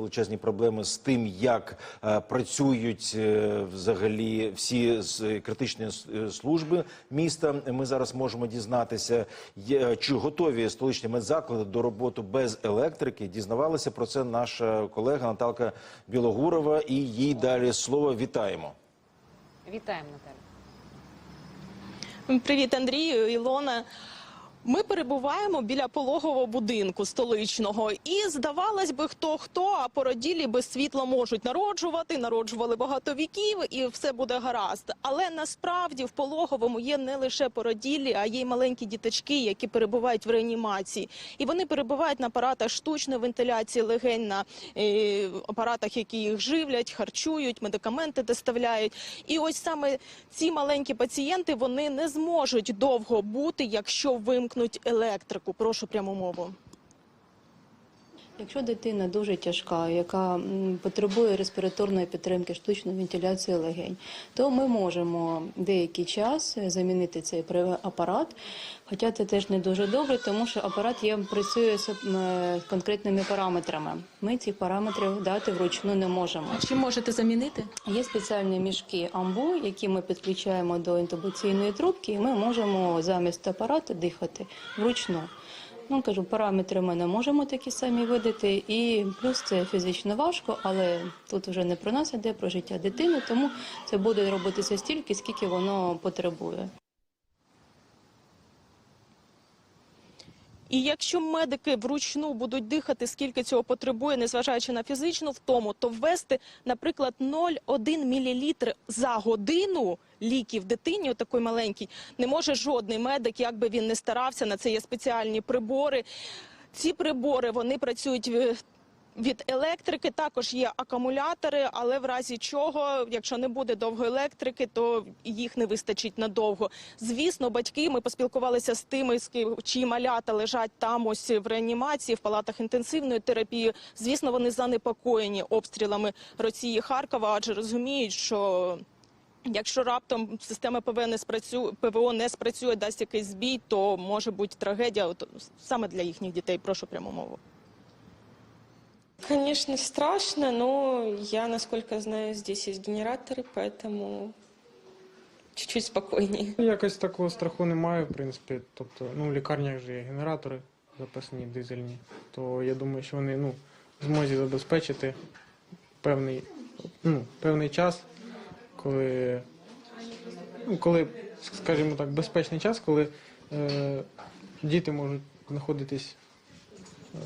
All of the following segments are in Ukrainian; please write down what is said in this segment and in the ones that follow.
величезні проблеми з тим, як е, працюють е, взагалі всі з критичні е, служби міста. Ми зараз можемо дізнатися, чи готові столичні медзаклади до роботи без електрики. Дізнавалася про це наша колега Наталка Білогурова, і їй далі слово вітаємо. Вітаємо Наталя. Привіт, Андрію, Ілона. Ми перебуваємо біля пологового будинку столичного, і здавалось би, хто хто, а породілі без світла можуть народжувати, народжували багато віків, і все буде гаразд. Але насправді в пологовому є не лише породілі, а є й маленькі діточки, які перебувають в реанімації. І вони перебувають на апаратах штучної вентиляції легень, на е, апаратах, які їх живлять, харчують, медикаменти доставляють. І ось саме ці маленькі пацієнти вони не зможуть довго бути, якщо вимкнуть електрику. Прошу пряму мову. Якщо дитина дуже тяжка, яка потребує респіраторної підтримки, штучної вентиляції легень, то ми можемо деякий час замінити цей препарат. Хоча це теж не дуже добре, тому що апарат є працює з конкретними параметрами. Ми ці параметри дати вручну не можемо. Чи можете замінити? Є спеціальні мішки амбу, які ми підключаємо до інтубаційної трубки, і ми можемо замість апарату дихати вручну. Ну кажу, параметри ми не можемо такі самі видати, і плюс це фізично важко, але тут вже не про нас іде, про життя дитини, тому це буде робитися стільки, скільки воно потребує. І якщо медики вручну будуть дихати, скільки цього потребує, незважаючи на фізичну втому, то ввести, наприклад, 0,1 мл за годину ліків дитині, отакої маленькій, не може жодний медик, як би він не старався. На це є спеціальні прибори. Ці прибори вони працюють. Від електрики також є акумулятори, але в разі чого, якщо не буде довго електрики, то їх не вистачить надовго. Звісно, батьки ми поспілкувалися з тими, чиї малята лежать там ось в реанімації, в палатах інтенсивної терапії. Звісно, вони занепокоєні обстрілами Росії Харкова, адже розуміють, що. Якщо раптом система ПВО не спрацює, ПВО не спрацює, дасть якийсь збій, то може бути трагедія от, саме для їхніх дітей. Прошу пряму мову. Конечно, страшно, но я, насколько знаю, здесь есть генераторы, поэтому чуть-чуть спокойнее. Ну, Якось такого страху немає, в принципі. Тобто, ну, в лікарнях же є генератори запасні, дизельні, то я думаю, що вони ну, змозі забезпечити певний, ну, певний час, коли, ну, коли, скажімо так, безпечний час, коли е, діти можуть знаходитись е,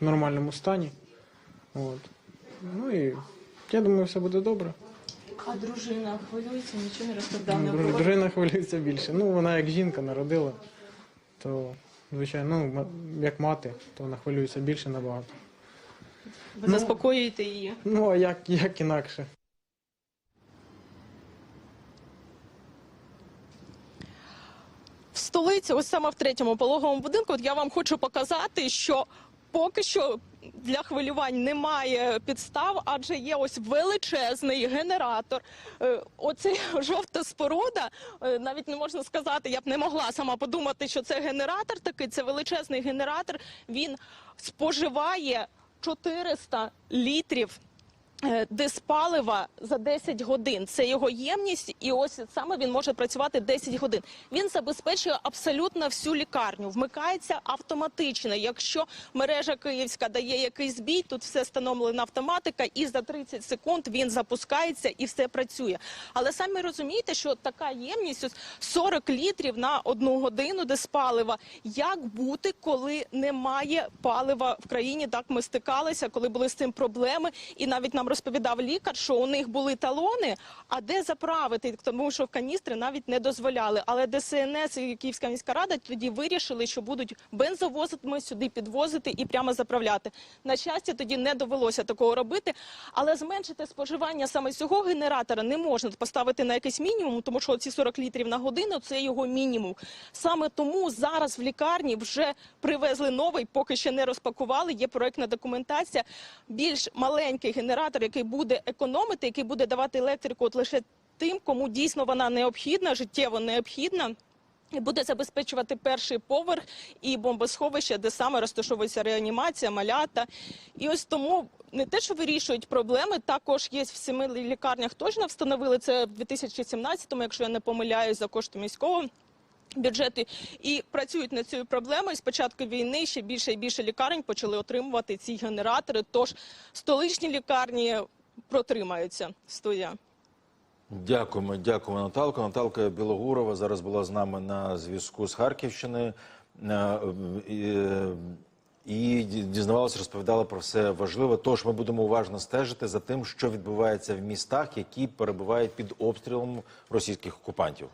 в нормальному стані. От. Ну і я думаю, все буде добре. А дружина хвилюється, нічого не Ну, розповідав. друж- Дружина хвилюється більше. Ну, вона як жінка народила, то, звичайно, ну, ма- як мати, то вона хвилюється більше набагато. Ви заспокоюєте її. Ну, а як, як інакше? В столиці, ось саме в третьому пологовому будинку, от я вам хочу показати, що поки що для хвилювань немає підстав, адже є ось величезний генератор. Оце жовта споруда, е, навіть не можна сказати, я б не могла сама подумати, що це генератор такий, це величезний генератор. Він споживає 400 літрів е, диспалива за 10 годин. Це його ємність, і ось саме він може працювати 10 годин. Він забезпечує абсолютно всю лікарню. Вмикається автоматично. Якщо мережа київська дає якийсь збій, тут все встановлена автоматика, і за 30 секунд він запускається і все працює. Але самі розумієте, що така ємність ось 40 літрів на одну годину диспалива. Як бути, коли немає палива в країні? Так ми стикалися, коли були з цим проблеми, і навіть нам розповідав лікар, що у них були талони, а де заправити, тому що каністри навіть не дозволяли. Але ДСНС і Київська міська рада тоді вирішили, що будуть бензовозами сюди підвозити і прямо заправляти. На щастя, тоді не довелося такого робити, але зменшити споживання саме цього генератора не можна поставити на якийсь мінімум, тому що ці 40 літрів на годину це його мінімум. Саме тому зараз в лікарні вже привезли новий, поки ще не розпакували. Є проектна документація. Більш маленький генератор, який буде економити, який буде давати електрику от лише тим, кому дійсно вона необхідна, життєво необхідна. Буде забезпечувати перший поверх і бомбосховище, де саме розташовується реанімація, малята. І ось тому не те, що вирішують проблеми, також є в семи лікарнях. Точно встановили це в 2017-му, якщо я не помиляюсь, за кошти міського. Бюджети і працюють над цією проблемою. З початку війни ще більше і більше лікарень почали отримувати ці генератори. Тож столичні лікарні протримаються. Студія. Дякуємо, дякуємо, Наталко. Наталка Білогурова зараз була з нами на зв'язку з Харківщини. Е, і, І дізнавалася, розповідала про все важливе. Тож ми будемо уважно стежити за тим, що відбувається в містах, які перебувають під обстрілом російських окупантів.